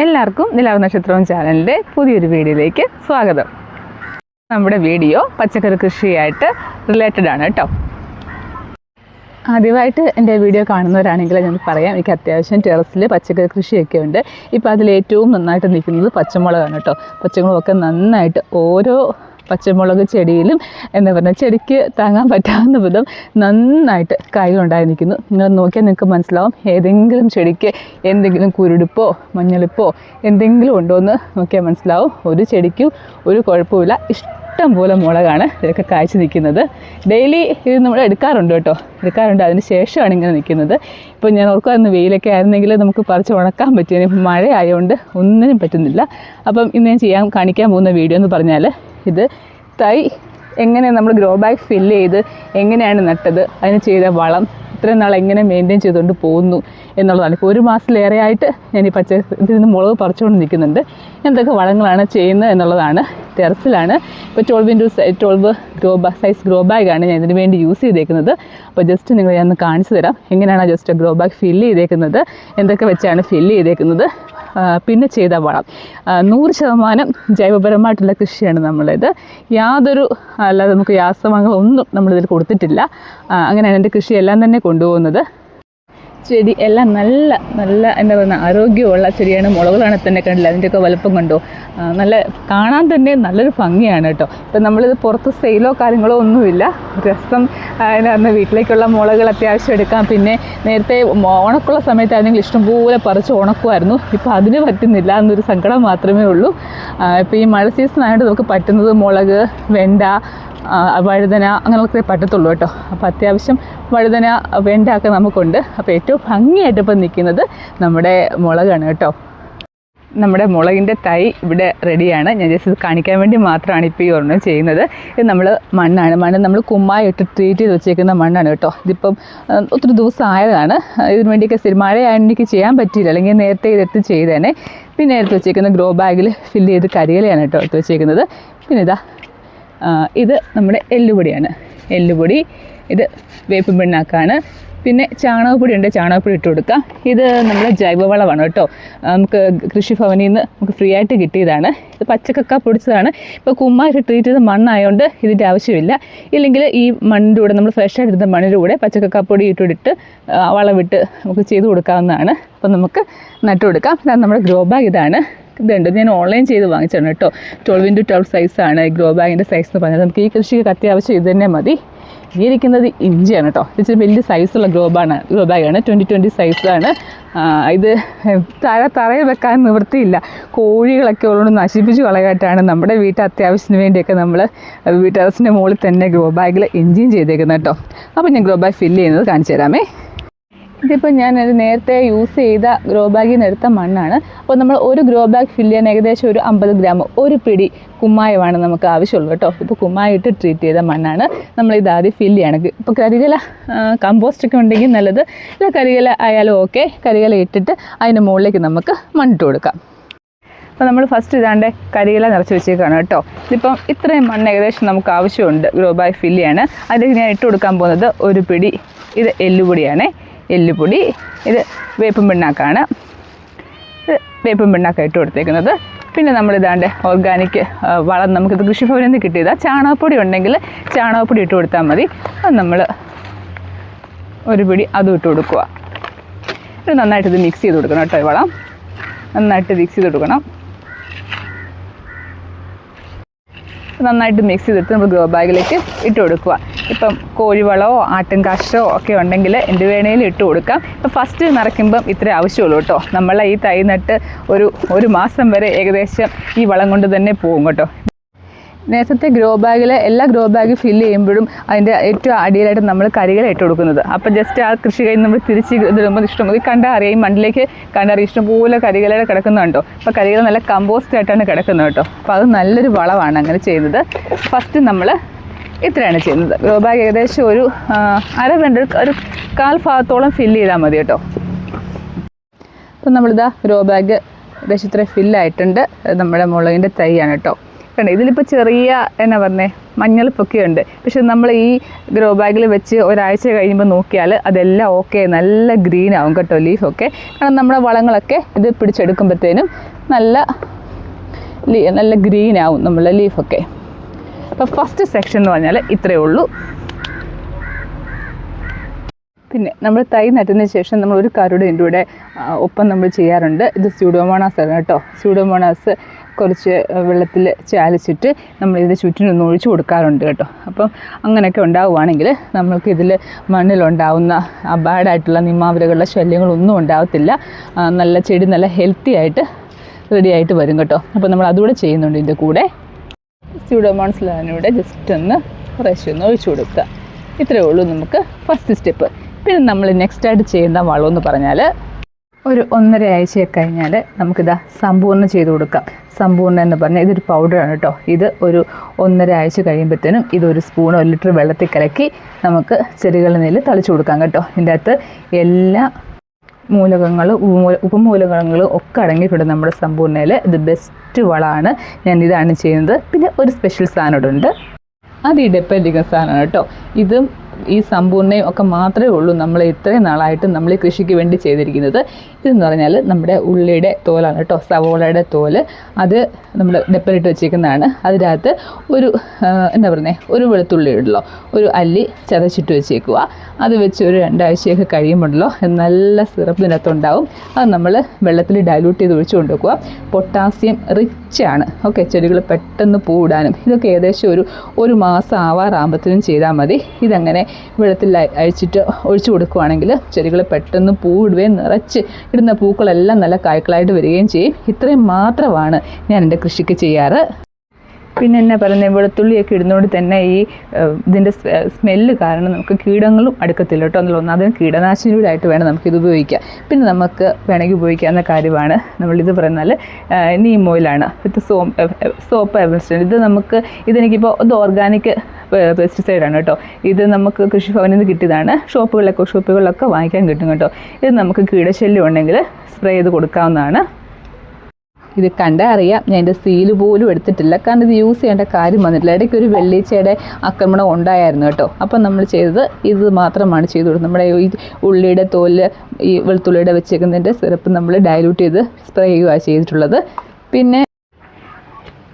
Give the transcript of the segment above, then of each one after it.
എല്ലാവർക്കും നിലാവ് നക്ഷത്രവും ചാനലിന്റെ പുതിയൊരു വീഡിയോയിലേക്ക് സ്വാഗതം. നമ്മുടെ വീഡിയോ പച്ചക്കറി കൃഷിയായിട്ട് റിലേറ്റഡ് ആണ് കേട്ടോ. ആദ്യമായിട്ട് എന്റെ വീഡിയോ കാണുന്നവരാണെങ്കിൽ ഞാൻ പറയാം എനിക്ക് അത്യാവശ്യം ടെറസിൽ പച്ചക്കറി കൃഷിയൊക്കെ ഉണ്ട്. ഇപ്പോൾ അതിലേറ്റവും നന്നായിട്ട് നിൽക്കുന്നത് പച്ചമുളകാണ് കേട്ടോ. പച്ചമുളകൊക്കെ നന്നായിട്ട് ഓരോ പച്ചമുളക് ചെടിയിലും എന്താ പറഞ്ഞാൽ ചെടിക്ക് താങ്ങാൻ പറ്റാവുന്ന വിധം നന്നായിട്ട് കായ്കളുണ്ടായി നിൽക്കുന്നു നിങ്ങൾ നോക്കിയാൽ നിങ്ങൾക്ക് മനസ്സിലാവും ഏതെങ്കിലും ചെടിക്ക് എന്തെങ്കിലും കുരുടിപ്പോ മഞ്ഞളിപ്പോ എന്തെങ്കിലും ഉണ്ടോ എന്ന് നോക്കിയാൽ മനസ്സിലാവും. ഒരു ചെടിക്കും ഒരു കുഴപ്പമില്ല ഇഷ്ടം പോലെ മുളകാണ് ഇതൊക്കെ കായ്ച്ചു നിൽക്കുന്നത്. ഡെയിലി ഇത് നമ്മൾ എടുക്കാറുണ്ട് കേട്ടോ. എടുക്കാറുണ്ട്. അതിന് ശേഷമാണ് ഇങ്ങനെ നിൽക്കുന്നത്. ഇപ്പോൾ ഞാൻ ഓർക്കുമായിരുന്നു വെയിലൊക്കെ ആയിരുന്നെങ്കിൽ നമുക്ക് പറിച്ച് ഉണക്കാൻ പറ്റിയ മഴ ആയതുകൊണ്ട് ഒന്നിനും പറ്റുന്നില്ല. അപ്പം ഇന്ന് ഞാൻ ചെയ്യാൻ കാണിക്കാൻ പോകുന്ന വീഡിയോ എന്ന് പറഞ്ഞാൽ ഇത്. തൈ എങ്ങനെ നമ്മൾ ഗ്രോ ബാഗ് ഫില്ല് ചെയ്ത് എങ്ങനെയാണ് നട്ടത് അതിന് ചെയ്ത വളം ഇത്രയും നാൾ എങ്ങനെ മെയിന്റെയിൻ ചെയ്തുകൊണ്ട് പോകുന്നു എന്നുള്ളതാണ്. ഇപ്പോൾ ഒരു മാസത്തിലേറെയായിട്ട് ഞാൻ ഈ പച്ച ഇതിൽ നിന്ന് മുളക് പറിച്ചുകൊണ്ട് നിൽക്കുന്നുണ്ട്. എന്തൊക്കെ വളങ്ങളാണ് ചെയ്യുന്നത് എന്നുള്ളതാണ് ടെറസിലാണ്. ഇപ്പോൾ twelve into twelve grow bag size grow ബാഗാണ് ഞാൻ ഇതിന് വേണ്ടി യൂസ് ചെയ്തേക്കുന്നത്. അപ്പോൾ ജസ്റ്റ് നിങ്ങൾ ഞാൻ കാണിച്ചു തരാം. എങ്ങനെയാണ് ജസ്റ്റ് ഗ്രോ ബാഗ് ഫില്ല് ചെയ്തേക്കുന്നത്? എന്തൊക്കെ വെച്ചാണ് ഫില്ല് ചെയ്തേക്കുന്നത്? പിന്നെ ചെയ്ത വളം. നൂറ് ശതമാനം ജൈവപരമായിട്ടുള്ള കൃഷിയാണ് നമ്മളിത്. യാതൊരു അല്ലാതെ നമുക്ക് രാസവളങ്ങളൊന്നും നമ്മളിതിൽ കൊടുത്തിട്ടില്ല. അങ്ങനെയാണ് എന്റെ കൃഷിയെല്ലാം തന്നെ കൊണ്ടുപോകുന്നത്. ചെടി എല്ലാം നല്ല നല്ല എന്താ പറയുക ആരോഗ്യമുള്ള ചെടിയാണ്. മുളകളാണ് തന്നെ കണ്ടില്ല അതിന്റെയൊക്കെ വലുപ്പം കണ്ടോ. നല്ല കാണാൻ തന്നെ നല്ലൊരു ഭംഗിയാണ് കേട്ടോ. ഇപ്പം നമ്മളിത് പുറത്ത് സെയിലോ കാര്യങ്ങളോ ഒന്നുമില്ല. രസം എന്താ വീട്ടിലേക്കുള്ള മുളകൾ അത്യാവശ്യം എടുക്കാം. പിന്നെ നേരത്തെ ഉണക്കുള്ള സമയത്തായിരുന്നെങ്കിൽ ഇഷ്ടംപോലെ പറിച്ച് ഉണക്കുമായിരുന്നു ഇപ്പോൾ അതിന് പറ്റുന്നില്ല എന്നൊരു സങ്കടം മാത്രമേ ഉള്ളൂ. ഇപ്പോൾ ഈ മഴ സീസൺ ആയതുകൊണ്ട് നമുക്ക് പറ്റുന്നത് മുളക് വെണ്ട വഴുതന അങ്ങനെയൊക്കെ പറ്റത്തുള്ളൂ കേട്ടോ. അപ്പോൾ അത്യാവശ്യം വഴുതന വെണ്ട ഒക്കെ നമുക്കുണ്ട്. അപ്പോൾ ഏറ്റവും ഭംഗിയായിട്ട് ഇപ്പം നിൽക്കുന്നത് നമ്മുടെ മുളകാണ് കേട്ടോ. നമ്മുടെ മുളകിന്റെ തൈ ഇവിടെ റെഡിയാണ്. ഞാൻ ജസ്റ്റ് കാണിക്കാൻ വേണ്ടി മാത്രമാണ് ഇപ്പോൾ ഈ ഒരെണ്ണം ചെയ്യുന്നത്. ഇത് നമ്മൾ മണ്ണാണ്. മണ്ണ് നമ്മൾ കുമ്മായി ഇട്ട് ട്രീറ്റ് ചെയ്ത് വെച്ചേക്കുന്ന മണ്ണാണ് കേട്ടോ. ഇതിപ്പം ഒത്തിരി ദിവസം ആയതാണ്. ഇതിന് വേണ്ടിയൊക്കെ സ്ഥിരം മഴയായതുകൊണ്ട് എനിക്ക് ചെയ്യാൻ പറ്റിയില്ല. അല്ലെങ്കിൽ നേരത്തെ ഇതെടുത്ത് ചെയ്തേനെ. പിന്നെ എടുത്ത് വെച്ചേക്കുന്ന ഗ്രോ ബാഗിൽ ഫില്ല് ചെയ്ത് കരിയിലയാണ് കേട്ടോ എടുത്ത് വെച്ചേക്കുന്നത്. പിന്നെ ഇതാ ഇത് നമ്മുടെ എല്ലുപൊടിയാണ്. എല്ലുപൊടി ഇത് വേപ്പ് പിണ്ണാക്കാണ്. പിന്നെ ചാണകപ്പൊടി ഉണ്ട്. ചാണകപ്പൊടി ഇട്ട് കൊടുക്കുക ഇത് നമ്മുടെ ജൈവവളമാണ് കേട്ടോ. നമുക്ക് കൃഷിഭവനിൽ നിന്ന് നമുക്ക് ഫ്രീ ആയിട്ട് കിട്ടിയതാണ്. ഇത് പച്ചക്കക്ക പൊടിച്ചതാണ്. ഇപ്പോൾ കുമ്മായിട്ട് ട്രീറ്റ് ചെയ്ത മണ്ണായതുകൊണ്ട് ഇതിന്റെ ആവശ്യമില്ല. ഇല്ലെങ്കിൽ ഈ മണ്ണിന്റെ കൂടെ നമ്മൾ ഫ്രഷ് ആയിട്ട് മണ്ണിന്റെ കൂടെ പച്ചക്കക്കാപ്പൊടി ഇട്ടിട്ട് വളമിട്ട് നമുക്ക് ചെയ്ത് കൊടുക്കാവുന്നതാണ്. അപ്പം നമുക്ക് നട്ടു കൊടുക്കാം. ഇതാണ് നമ്മുടെ ഗ്രോ ബാഗ് ഇതാണ്. ഇതുണ്ട്. ഞാൻ ഓൺലൈൻ ചെയ്ത് വാങ്ങിച്ചാണ് കേട്ടോ. ട്വൽവ് ഇന്റു ട്വൽവ് സൈസാണ് ഗ്രോ ബാഗിന്റെ സൈസ് എന്ന് പറഞ്ഞാൽ നമുക്ക് ഈ കൃഷിക്ക് അത്യാവശ്യം ഇത് തന്നെ മതി. ഈ ഇരിക്കുന്നത് ഇഞ്ചിയാണ് കേട്ടോ. ഇച്ചിരി വലിയ സൈസുള്ള ഗ്രോ ബാണ് ഗ്രോ ബാഗാണ് ട്വന്റി ട്വന്റി സൈസാണ് ഇത് തറ തറയിൽ വെക്കാൻ നിവൃത്തിയില്ല. കോഴികളൊക്കെ ഉള്ളതുകൊണ്ട് നശിപ്പിച്ച് കളയായിട്ടാണ് നമ്മുടെ വീട്ടിൽ അത്യാവശ്യത്തിന് വേണ്ടിയൊക്കെ നമ്മൾ വീട്ടറസിന്റെ മുകളിൽ തന്നെ ഗ്രോ ബാഗിൽ ഇഞ്ചിയും ചെയ്തേക്കുന്നത് കേട്ടോ. അപ്പോൾ ഞാൻ ഗ്രോ ബാഗ് ഫില്ല് ചെയ്യുന്നത് കാണിച്ചു തരാമേ. ഇതിപ്പോൾ ഞാൻ നേരത്തെ യൂസ് ചെയ്ത ഗ്രോ ബാഗിൽ നിന്ന് എടുത്ത മണ്ണാണ്. അപ്പോൾ നമ്മൾ ഒരു ഗ്രോ ബാഗ് ഫില്ല് ചെയ്യാൻ ഏകദേശം ഒരു അമ്പത് ഗ്രാം ഒരു പിടി കുമ്മായമാണ് നമുക്ക് ആവശ്യമുള്ളൂ കേട്ടോ. ഇപ്പോൾ കുമ്മായിട്ട് ട്രീറ്റ് ചെയ്ത മണ്ണാണ്. നമ്മൾ ഇത് ആദ്യം ഫില്ല് ചെയ്യണം. ഇപ്പോൾ കരികല കമ്പോസ്റ്റ് ഒക്കെ ഉണ്ടെങ്കിൽ നല്ലത്. ഇല്ല കരികല ആയാലും ഓക്കെ കരികല ഇട്ടിട്ട് അതിന്റെ മുകളിലേക്ക് നമുക്ക് മണ്ണിട്ട് കൊടുക്കാം. അപ്പോൾ നമ്മൾ ഫസ്റ്റ് ഇതാണ്ട് കരിയില നിറച്ച് വെച്ചേക്കാണ് കേട്ടോ. ഇതിപ്പം ഇത്രയും മണ്ണ് ഏകദേശം നമുക്ക് ആവശ്യമുണ്ട് ഗ്രോ ബാഗ് ഫില്ലിയാണ് അതിലേക്ക് ഞാൻ ഇട്ട് കൊടുക്കാൻ പോകുന്നത് ഒരു പിടി ഇത് എല്ലുപൊടിയാണ്. എല്ലുപൊടി ഇത് വേപ്പും പിണ്ണാക്കാണ്. ഇത് വേപ്പും പിണ്ണാക്ക ഇട്ട് കൊടുത്തേക്കുന്നത്. പിന്നെ നമ്മൾ ഇതാണ്ട് ഓർഗാനിക് വളം നമുക്കിത് കൃഷിഭവനിൽ നിന്ന് കിട്ടിയതാണ് ചാണകപ്പൊടി ഉണ്ടെങ്കിൽ ചാണകപ്പൊടി ഇട്ട് കൊടുത്താൽ മതി. അത് നമ്മൾ ഒരു പിടി അതും ഇട്ട് കൊടുക്കുക. ഇത് നന്നായിട്ട് മിക്സ് ചെയ്ത് കൊടുക്കണം കേട്ടോ വളം. നന്നായിട്ട് മിക്സ് ചെയ്ത് കൊടുക്കണം. നന്നായിട്ട് മിക്സ് ചെയ്തിട്ട് നമ്മൾ ഗ്രോ ബാഗിലേക്ക് ഇട്ട് കൊടുക്കുക. ഇപ്പം കോഴിവളമോ ആട്ടിൻ കാഷ്ടോ ഒക്കെ ഉണ്ടെങ്കിൽ എന്ത് വേണേലും ഇട്ട് കൊടുക്കാം. ഇപ്പം ഫസ്റ്റ് നിറയ്ക്കുമ്പം ഇത്ര ആവശ്യമുള്ളൂ കേട്ടോ. നമ്മളെ ഈ തൈ നട്ട് ഒരു ഒരു മാസം വരെ ഏകദേശം ഈ വളം കൊണ്ട് തന്നെ പോകും കേട്ടോ. നേരത്തെ ഗ്രോ ബാഗിൽ എല്ലാ ഗ്രോ ബാഗ് ഫില്ല് ചെയ്യുമ്പോഴും അതിന്റെ ഏറ്റവും അടിയിലായിട്ട് നമ്മൾ കരികൾ കൊടുക്കുന്നത്. അപ്പോൾ ജസ്റ്റ് ആ കൃഷി കഴിഞ്ഞ് നമ്മൾ തിരിച്ച് ഇടുമ്പോൾ ഇഷ്ടം ഇത് കണ്ടാൽ അറിയാം മണ്ണിലേക്ക് കണ്ടറിയാം ഇഷ്ടംപോലെ കരികളായിട്ട് കിടക്കുന്നുണ്ടോ. അപ്പോൾ കരികൾ നല്ല കമ്പോസ്റ്റ് ആയിട്ടാണ് കിടക്കുന്നത് കേട്ടോ. അപ്പോൾ അത് നല്ലൊരു വളമാണ് അങ്ങനെ ചെയ്യുന്നത്. ഫസ്റ്റ് നമ്മൾ ഇത്രയാണ് ചെയ്യുന്നത്. ഗ്രോ ബാഗ് ഏകദേശം ഒരു അര വേണ്ട ഒരു കാൽ ഭാഗത്തോളം ഫില്ല് ചെയ്താൽ മതി കേട്ടോ. അപ്പം നമ്മളിതാ ഗ്രോ ബാഗ് ഏകദേശം ഇത്ര ഫില്ലായിട്ടുണ്ട് നമ്മുടെ മുളകിന്റെ തൈയാണ് കേട്ടോ. കണ്ടോ? ഇതിലിപ്പോൾ ചെറിയ എന്നാ പറഞ്ഞേ മഞ്ഞളിപ്പൊക്കെ ഉണ്ട് പക്ഷെ നമ്മൾ ഈ ഗ്രോ ബാഗിൽ വെച്ച് ഒരാഴ്ച കഴിയുമ്പോൾ നോക്കിയാൽ അതെല്ലാം ഓക്കെ നല്ല ഗ്രീൻ ആവും കേട്ടോ ലീഫൊക്കെ. കാരണം നമ്മുടെ വളങ്ങളൊക്കെ ഇത് പിടിച്ചെടുക്കുമ്പോഴത്തേനും നല്ല ലീ- നല്ല ഗ്രീൻ ആവും നമ്മളെ ലീഫൊക്കെ. അപ്പോൾ ഫസ്റ്റ് സെക്ഷൻ എന്ന് പറഞ്ഞാൽ ഇത്രയേ ഉള്ളൂ. പിന്നെ നമ്മൾ തൈ നട്ടതിന് ശേഷം നമ്മൾ ഒരു കരുടെ ഇതിന്റെ കൂടെ ഒപ്പം നമ്മൾ ചെയ്യാറുണ്ട്. ഇത് സ്യൂഡോമോണാസ് ആണ് കേട്ടോ. സ്യൂഡോമോണാസ് കുറച്ച് വെള്ളത്തിൽ ചാലിച്ചിട്ട് നമ്മൾ ഇതിന് ചുറ്റിനൊന്ന് ഒഴിച്ചു കൊടുക്കാറുണ്ട് കേട്ടോ. അപ്പം അങ്ങനെയൊക്കെ ഉണ്ടാവുകയാണെങ്കിൽ നമ്മൾക്ക് ഇതിൽ മണ്ണിലുണ്ടാവുന്ന ബാഡായിട്ടുള്ള നിമാവരകളുടെ ശല്യങ്ങളൊന്നും ഉണ്ടാവത്തില്ല. നല്ല ചെടി നല്ല ഹെൽത്തി ആയിട്ട് റെഡി ആയിട്ട് വരും കേട്ടോ. അപ്പോൾ നമ്മൾ അതുകൂടെ ചെയ്യുന്നുണ്ട് ഇതിന്റെ കൂടെ. സ്യൂഡോമോൺസ് ലാനൂടെ ജസ്റ്റ് ഒന്ന് കുറേശ്ശെ ഒന്ന് ഒഴിച്ചു കൊടുക്കുക. ഇത്രയേ ഉള്ളൂ നമുക്ക് ഫസ്റ്റ് സ്റ്റെപ്പ് പിന്നെ നമ്മൾ നെക്സ്റ്റ് ആയിട്ട് ചെയ്യുന്ന വളം എന്ന് പറഞ്ഞാൽ ഒരു ഒന്നര ആഴ്ചയൊക്കെ കഴിഞ്ഞാൽ നമുക്കിതാ സമ്പൂർണ ചെയ്ത് കൊടുക്കാം. സമ്പൂർണ എന്ന് പറഞ്ഞാൽ ഇതൊരു പൗഡറാണ് കേട്ടോ ഇത് ഒരു ഒന്നര ആഴ്ച കഴിയുമ്പോഴത്തേനും ഇതൊരു സ്പൂൺ ഒരു ലിറ്റർ വെള്ളത്തിൽ കലക്കി നമുക്ക് ചെടികളുടെ നെല്ല് തളിച്ചു കൊടുക്കാം കേട്ടോ. ഇതിന്റെ അകത്ത് എല്ലാ മൂലകങ്ങൾ ഉപമൂലകങ്ങൾ ഒക്കെ അടങ്ങിയിട്ടുണ്ട് നമ്മുടെ സമ്പൂർണയിൽ ഇത് ബെസ്റ്റ് വളമാണ്. ഞാൻ ഇതാണ് ചെയ്യുന്നത്. പിന്നെ ഒരു സ്പെഷ്യൽ സാധനം ഉണ്ട്. അത് ഡെപ്പലിക്കുന്ന സാധനമാണ് കേട്ടോ ഇതും ഈ സമ്പൂർണയും ഒക്കെ മാത്രമേ ഉള്ളൂ നമ്മൾ ഇത്രയും നാളായിട്ട് നമ്മൾ കൃഷിക്ക് വേണ്ടി ചെയ്തിരിക്കുന്നത്. ഇതെന്ന് പറഞ്ഞാൽ നമ്മുടെ ഉള്ളിയുടെ തോലാണ് കേട്ടോ സവോളയുടെ തോൽ. അത് നമ്മൾ ഡെപ്പലിട്ട് വെച്ചേക്കുന്നതാണ്. അതിനകത്ത് ഒരു എന്താ പറയുന്നത് ഒരു വെളുത്തുള്ളി ഉണ്ടല്ലോ ഒരു അല്ലി ചതച്ചിട്ട് വെച്ചേക്കുക. അത് വെച്ച് ഒരു രണ്ടാഴ്ചയൊക്കെ കഴിയുമ്പോഴല്ലോ നല്ല സിറപ്പിനകത്ത് ഉണ്ടാവും അത് നമ്മൾ വെള്ളത്തിൽ ഡൈലൂട്ട് ചെയ്ത് ഒഴിച്ചു കൊണ്ടുവെക്കുക. പൊട്ടാസ്യം റിച്ച് ആണ്. ഓക്കെ ചെടികൾ പെട്ടെന്ന് പൂടാനും ഇതൊക്കെ ഏകദേശം ഒരു ഒരു മാസം ആവാറാകുമ്പോഴത്തേനും ചെയ്താൽ മതി. ഇതങ്ങനെ വെള്ളത്തിൽ അഴിച്ചിട്ട് ഒഴിച്ചു കൊടുക്കുകയാണെങ്കിൽ ചെടികൾ പെട്ടെന്ന് പൂവിടുകയും നിറച്ച് ഇടുന്ന പൂക്കളെല്ലാം നല്ല കായ്ക്കളായിട്ട് വരികയും ചെയ്യും. ഇത്രയും മാത്രമാണ് ഞാൻ എന്റെ കൃഷിക്ക് ചെയ്യാറ്. പിന്നെ എന്നാ പറയുന്നത് വെളുത്തുള്ളിയൊക്കെ ഇടുന്നതുകൊണ്ട് തന്നെ ഈ ഇതിന്റെ സ്മെല്ല് കാരണം നമുക്ക് കീടങ്ങളും അടുക്കത്തില്ല കേട്ടോ. എന്നുള്ള ഒന്നാമത് കീടനാശിനിയുടെ വേണം നമുക്കിത് ഉപയോഗിക്കാം പിന്നെ നമുക്ക് വേണമെങ്കിൽ ഉപയോഗിക്കാവുന്ന കാര്യമാണ്. നമ്മളിത് പറയുന്നത് നീം ഓയിലാണ് വിത്ത് സോ സോപ്പ് എവൻസ്റ്റൻ ഇത് നമുക്ക് ഇതെനിക്കിപ്പോൾ ഇത് ഓർഗാനിക് പെസ്റ്റിസൈഡാണ് കേട്ടോ. ഇത് നമുക്ക് കൃഷിഭവനിൽ നിന്ന് കിട്ടിയതാണ്. ഷോപ്പുകളിലൊക്കെ ഷോപ്പുകളിലൊക്കെ വാങ്ങിക്കാൻ കിട്ടും കേട്ടോ. ഇത് നമുക്ക് കീടശല്യം ഉണ്ടെങ്കിൽ സ്പ്രേ ചെയ്ത് കൊടുക്കാവുന്നതാണ്. ഇത് കണ്ടാൽ അറിയാം. ഞാൻ എന്റെ സീൽ പോലും എടുത്തിട്ടില്ല. കാരണം ഇത് യൂസ് ചെയ്യേണ്ട കാര്യം വന്നിട്ടില്ല. ഇടയ്ക്ക് ഒരു വെള്ളീച്ചയുടെ ആക്രമണം ഉണ്ടായിരുന്നു കേട്ടോ. അപ്പം നമ്മൾ ചെയ്തത് ഇത് മാത്രമാണ് ചെയ്തു കൊടുത്തത്. നമ്മുടെ ഈ ഉള്ളിയുടെ തോൽ ഈ വെളുത്തുള്ളിയുടെ വെച്ചേക്കുന്നതിന്റെ സിറപ്പ് നമ്മൾ ഡയലൂട്ട് ചെയ്ത് സ്പ്രേ ചെയ്യുകയാണ് ചെയ്തിട്ടുള്ളത്. പിന്നെ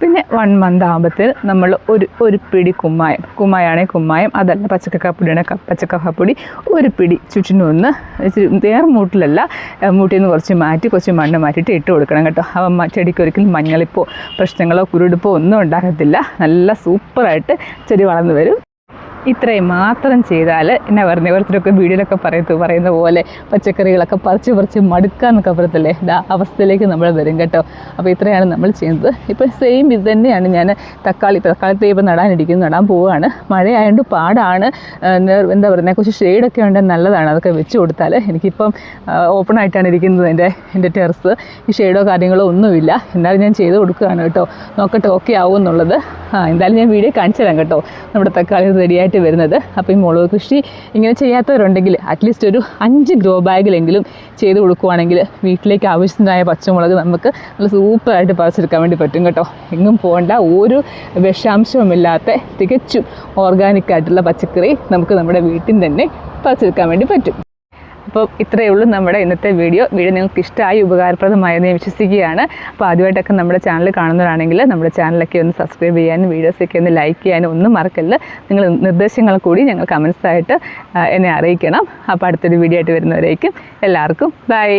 പിന്നെ വൺ മന്ത് ആകുമ്പോഴത്തേന് നമ്മൾ ഒരു ഒരു പിടി കുമ്മായം. കുമ്മായാണെങ്കിൽ കുമ്മായം. അതല്ല പച്ചക്കപ്പൊടിയാണെങ്കിൽ പച്ചക്കക്കാപ്പൊടി ഒരു പിടി ചുറ്റിനും ഒന്ന് ഇച്ചിരി നേർ മൂട്ടിലല്ല മൂട്ടിൽ നിന്ന് കുറച്ച് മാറ്റി കുറച്ച് മണ്ണ് മാറ്റിയിട്ട് ഇട്ട് കൊടുക്കണം കേട്ടോ. അപ്പം ചെടിക്ക് ഒരിക്കലും മഞ്ഞളിപ്പോ പ്രശ്നങ്ങളോ കുരുടിപ്പോ ഒന്നും ഉണ്ടാകത്തില്ല. നല്ല സൂപ്പറായിട്ട് ചെടി വളർന്നു വരും. ഇത്രയും മാത്രം ചെയ്താൽ എന്നാ പറഞ്ഞ ഓരോരുത്തരൊക്കെ വീഡിയോയിലൊക്കെ പറയത്തു പറയുന്ന പോലെ പച്ചക്കറികളൊക്കെ പറിച്ച് പറിച്ച് മടുക്കാന്നൊക്കെ പറയത്തില്ലേ ഇതാ അവസ്ഥയിലേക്ക് നമ്മൾ വരും കേട്ടോ. അപ്പോൾ ഇത്രയാണ് നമ്മൾ ചെയ്യുന്നത്. ഇപ്പോൾ സെയിം ഇത് തന്നെയാണ് ഞാൻ തക്കാളി തക്കാളി ഇപ്പോൾ നടാനിരിക്കുന്നത് നടാൻ പോവുകയാണ്. മഴയായതുകൊണ്ട് പാടാണ്. എന്താ പറയുക കുറച്ച് ഷെയ്ഡൊക്കെ ഉണ്ടെങ്കിൽ നല്ലതാണ്. അതൊക്കെ വെച്ച് കൊടുത്താൽ എനിക്കിപ്പം ഓപ്പൺ ആയിട്ടാണ് ഇരിക്കുന്നത് എന്റെ എന്റെ ടെറസ് ഈ ഷെയ്ഡോ കാര്യങ്ങളോ ഒന്നുമില്ല. എന്നാലും ഞാൻ ചെയ്ത് കൊടുക്കുകയാണ് കേട്ടോ. നോക്കട്ടെ ഓക്കെ ആവും എന്നുള്ളത് ആ എന്തായാലും ഞാൻ വീഡിയോ കാണിച്ചു തരാം കേട്ടോ. നമ്മുടെ തക്കാളി റെഡിയായിട്ട് വരുന്നത്. അപ്പോൾ ഈ മുളക് കൃഷി ഇങ്ങനെ ചെയ്യാത്തവരുണ്ടെങ്കിൽ അറ്റ്ലീസ്റ്റ് ഒരു അഞ്ച് ഗ്രോ ബാഗിലെങ്കിലും ചെയ്ത് കൊടുക്കുവാണെങ്കിൽ വീട്ടിലേക്ക് ആവശ്യത്തിനായ പച്ചമുളക് നമുക്ക് നല്ല സൂപ്പറായിട്ട് പറിച്ചെടുക്കാൻ വേണ്ടി പറ്റും കേട്ടോ. എങ്ങും പോകേണ്ട. ഒരു വിഷാംശവുമില്ലാത്ത തികച്ചും ഓർഗാനിക് ആയിട്ടുള്ള പച്ചക്കറി നമുക്ക് നമ്മുടെ വീട്ടിൽ തന്നെ പറിച്ചെടുക്കാൻ വേണ്ടി പറ്റും. അപ്പോൾ ഇത്രയേ ഉള്ളൂ നമ്മുടെ ഇന്നത്തെ വീഡിയോ. വീഡിയോ നിങ്ങൾക്ക് ഇഷ്ടമായി ഉപകാരപ്രദമായെന്ന് വിശ്വസിക്കുകയാണ്. അപ്പോൾ ആദ്യമായിട്ടൊക്കെ നമ്മുടെ ചാനൽ കാണുന്നവരാണെങ്കിൽ നമ്മുടെ ചാനലൊക്കെ ഒന്ന് സബ്സ്ക്രൈബ് ചെയ്യാനും വീഡിയോസൊക്കെ ഒന്ന് ലൈക്ക് ചെയ്യാനും ഒന്നും മറക്കല്ല നിങ്ങൾ നിർദ്ദേശങ്ങൾ കൂടി ഞങ്ങൾ കമൻസായിട്ട് എന്നെ അറിയിക്കണം. അപ്പോൾ അടുത്തൊരു വീഡിയോ ആയിട്ട് വരുന്നവരേക്കും എല്ലാവർക്കും ബൈ